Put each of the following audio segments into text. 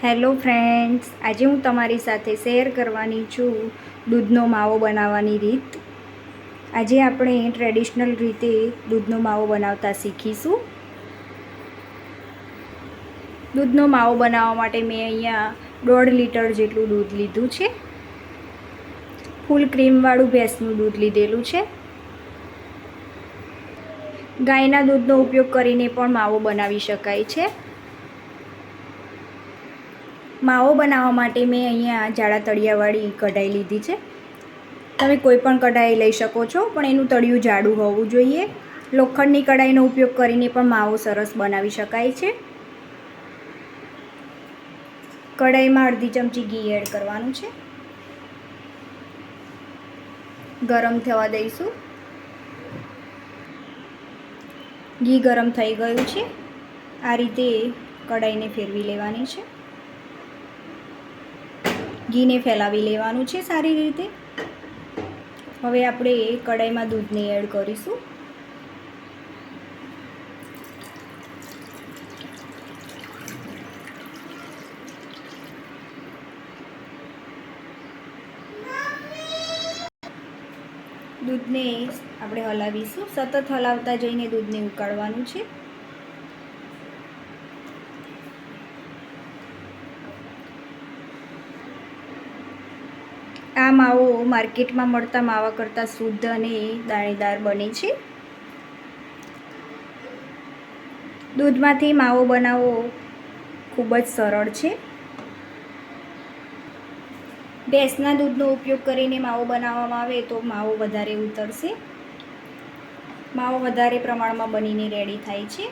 Hello friends, આજે હું તમારી સાથે શેર કરવાની છું દૂધનો માવો બનાવવાની રીત. આજે આપણે ટ્રેડિશનલ રીતે દૂધનો માવો બનાવતા શીખીશું. દૂધનો માવો બનાવવા માટે મેં અહીંયા દોઢ લીટર જેટલું દૂધ લીધું છે. ફૂલ ક્રીમવાળું ભેંસનું દૂધ લીધેલું છે. ગાયના દૂધનો ઉપયોગ કરીને પણ માવો બનાવી શકાય છે. માવો બનાવવા માટે મેં અહીંયા જાડા તળિયાવાળી કઢાઈ લીધી છે. તમે કોઈ પણ કઢાઈ લઈ શકો છો, પણ એનું તળિયું જાડું હોવું જોઈએ. લોખંડની કઢાઈનો ઉપયોગ કરીને પણ માવો સરસ બનાવી શકાય છે. કઢાઈમાં અડધી ચમચી ઘી એડ કરવાનું છે. ગરમ થવા દઈશું. ઘી ગરમ થઈ ગયું છે. આ રીતે કઢાઈને ફેરવી લેવાની છે. ઘીને ફેલાવી લેવાનું છે સારી રીતે. હવે આપણે કઢાઈમાં દૂધને એડ કરીશું. દૂધને આપણે હલાવીશું. સતત હલાવતા જઈને દૂધને ઉકાળવાનું છે. આ માવો માર્કેટમાં મળતા માવા કરતાં શુદ્ધ અને દાણેદાર બને છે. દૂધમાંથી માવો બનાવવો ખૂબ જ સરળ છે. ભેંસના દૂધનો ઉપયોગ કરીને માવો બનાવવામાં આવે તો માવો વધારે ઉતરશે. માવો વધારે પ્રમાણમાં બનીને રેડી થાય છે.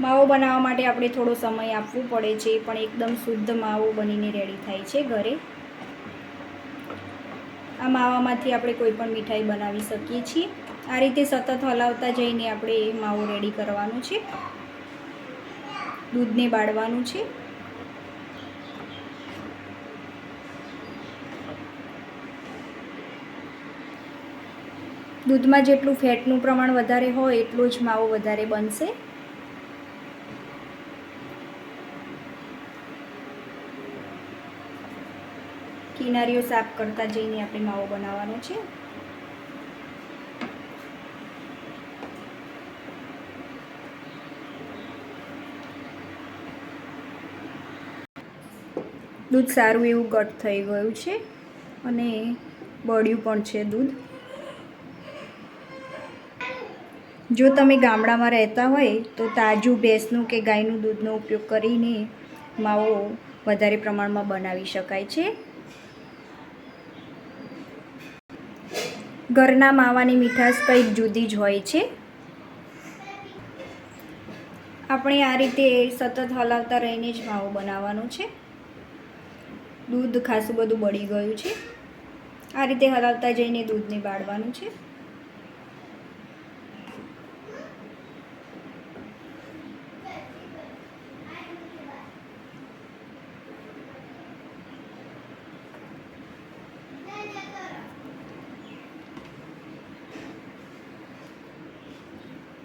માવો બનાવવા માટે આપણે થોડો સમય આપવો પડે છે, પણ એકદમ શુદ્ધ માવો બનીને રેડી થાય છે ઘરે. આ માવામાંથી આપણે કોઈ પણ મીઠાઈ બનાવી શકીએ છીએ. આ રીતે સતત હલાવતા જઈને આપણે એ માવો રેડી કરવાનું છે. દૂધને બાળવાનું છે. દૂધમાં જેટલું ફેટનું પ્રમાણ વધારે હોય, એટલું જ માવો વધારે બનશે. કિનારીઓ સાફ કરતા જઈને આપણે માવો બનાવવાનો છે. દૂધ સારું એવું ગટ થઈ ગયું છે અને બળ્યું પણ છે દૂધ. જો તમે ગામડામાં રહેતા હોય તો તાજું ભેંસનું કે ગાયનું દૂધનો ઉપયોગ કરીને માવો વધારે પ્રમાણમાં બનાવી શકાય છે. ઘરના માવાની મીઠાશ કંઈક જુદી જ હોય છે. આપણે આ રીતે સતત હલાવતા રહીને જ માવો બનાવવાનો છે. દૂધ ખાસું બધું બળી ગયું છે. આ રીતે હલાવતા જઈને દૂધને બાળવાનું છે.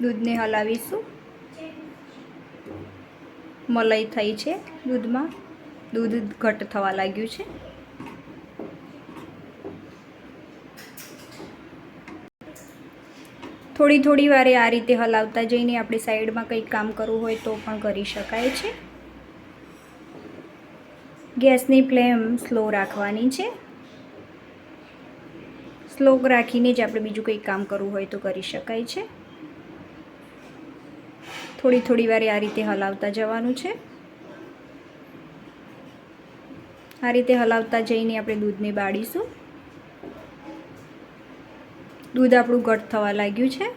દૂધને હલાવીશું. મલાઈ થઈ છે દૂધમાં. દૂધ ઘટ થવા લાગ્યું છે. થોડી થોડી વારે આ રીતે હલાવતા જઈને આપણે સાઈડમાં કંઈક કામ કરવું હોય તો પણ કરી શકાય છે. ગેસની ફ્લેમ સ્લો રાખવાની છે. સ્લો રાખીને જ આપણે બીજું કંઈક કામ કરવું હોય તો કરી શકાય છે. થોડી થોડી વારે આ રીતે હલાવતા જવાનું છે. આ રીતે હલાવતા જઈને આપણે દૂધને બાળીશું. દૂધ આપણું ઘટ થવા લાગ્યું છે.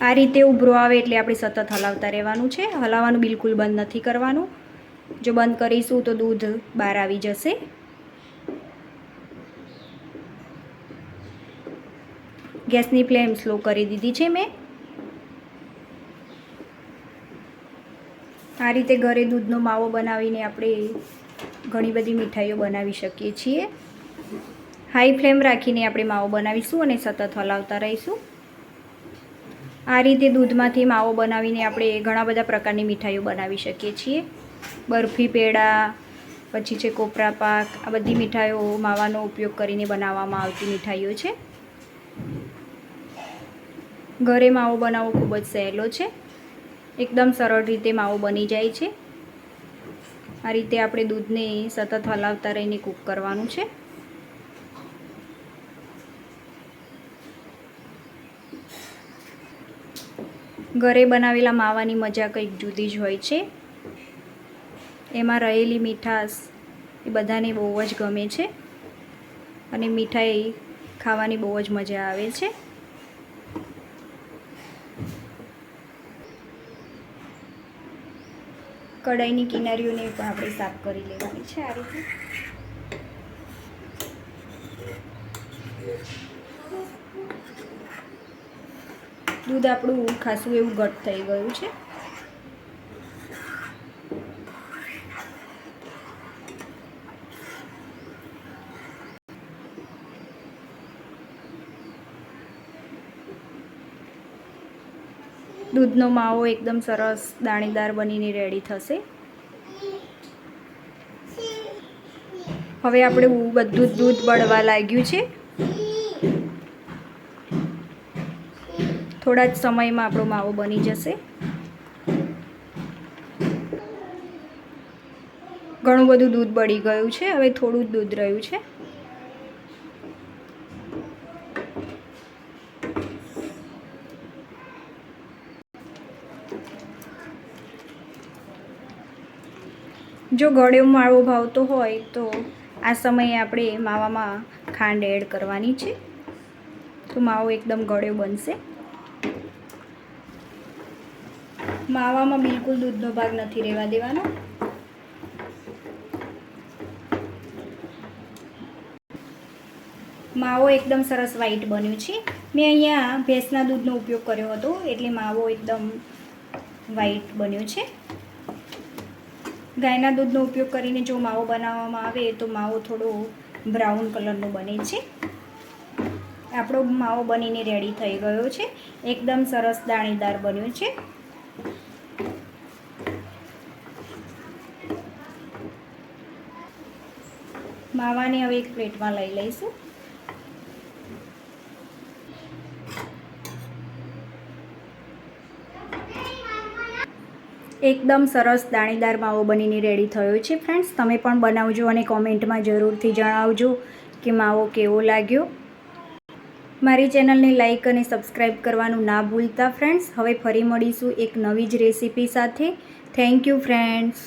આ રીતે ઉભરો આવે એટલે આપણે સતત હલાવતા રહેવાનું છે. હલાવવાનું બિલકુલ બંધ નથી કરવાનું. જો બંધ કરીશું તો દૂધ બહાર આવી જશે. ગેસની ફ્લેમ સ્લો કરી દીધી છે મેં. આ રીતે ઘરે દૂધનો માવો બનાવીને આપણે ઘણી બધી મીઠાઈઓ બનાવી શકીએ છીએ. હાઈ ફ્લેમ રાખીને આપણે માવો બનાવીશું અને સતત હલાવતા રહીશું. આ રીતે દૂધમાંથી માવો બનાવીને આપણે ઘણા બધા પ્રકારની મીઠાઈઓ બનાવી શકીએ છીએ. બરફી પેડા, પછી છે કોપરા પાક, આ બધી મીઠાઈઓ માવાનો ઉપયોગ કરીને બનાવવામાં આવતી મીઠાઈઓ છે. ઘરે માવો બનાવવો ખૂબ જ સહેલો છે. એકદમ સરળ રીતે માવો બની જાય છે. આ રીતે આપણે દૂધને સતત હલાવતા રહીને કૂક કરવાનું છે. ઘરે બનાવેલા માવાની મજા કંઈક જુદી જ હોય છે. એમાં રહેલી મીઠાશ એ બધાને બહુ જ ગમે છે. અને મીઠાઈ ખાવાની બહુ જ મજા આવે છે. કઢાઈની કિનારીઓને પણ આપણે સાફ કરી લેવાની છે આ રીતે. દૂધ આપણું ખાસું એવું ઘટ થઈ ગયું છે. દૂધનો માવો એકદમ સરસ દાણેદાર બનીને રેડી થશે. હવે આપણે બધું દૂધ બળવા લાગ્યું છે. થોડા જ સમયમાં આપણો માવો બની જશે. ઘણું બધું દૂધ બળી ગયું છે, હવે થોડું જ દૂધ રહ્યું છે. જો ગળ્યો માવો ભાવતો હોય તો આ સમયે આપણે માવામાં ખાંડ એડ કરવાની છે. તો માવો એકદમ ગળ્યો બનશે. માવામાં બિલકુલ દૂધનો ભાગ નથી રહેવા દેવાનો. માવો એકદમ સરસ વ્હાઈટ બન્યું છે. મેં અહીંયા ભેંસના દૂધનો ઉપયોગ કર્યો હતો, એટલે માવો એકદમ વ્હાઈટ બન્યો છે. ગાયના દૂધનો ઉપયોગ કરીને જો માવો બનાવવામાં આવે તો માવો થોડો બ્રાઉન કલરનો બને છે. આપણો માવો બનીને રેડી થઈ ગયો છે. એકદમ સરસ દાણેદાર બન્યો છે. માવાને હવે એક પ્લેટમાં લઈ લઈશું. એકદમ સરસ દાણેદાર માવો બનીને રેડી થયો છે. ફ્રેન્ડ્સ તમે પણ બનાવજો અને કોમેન્ટમાં જરૂરથી જણાવજો કે માવો કેવો લાગ્યો. મારી ચેનલને લાઇક અને સબસ્ક્રાઈબ કરવાનું ના ભૂલતા ફ્રેન્ડ્સ હવે ફરી મળીશું એક નવી જ રેસીપી સાથે. Thank you friends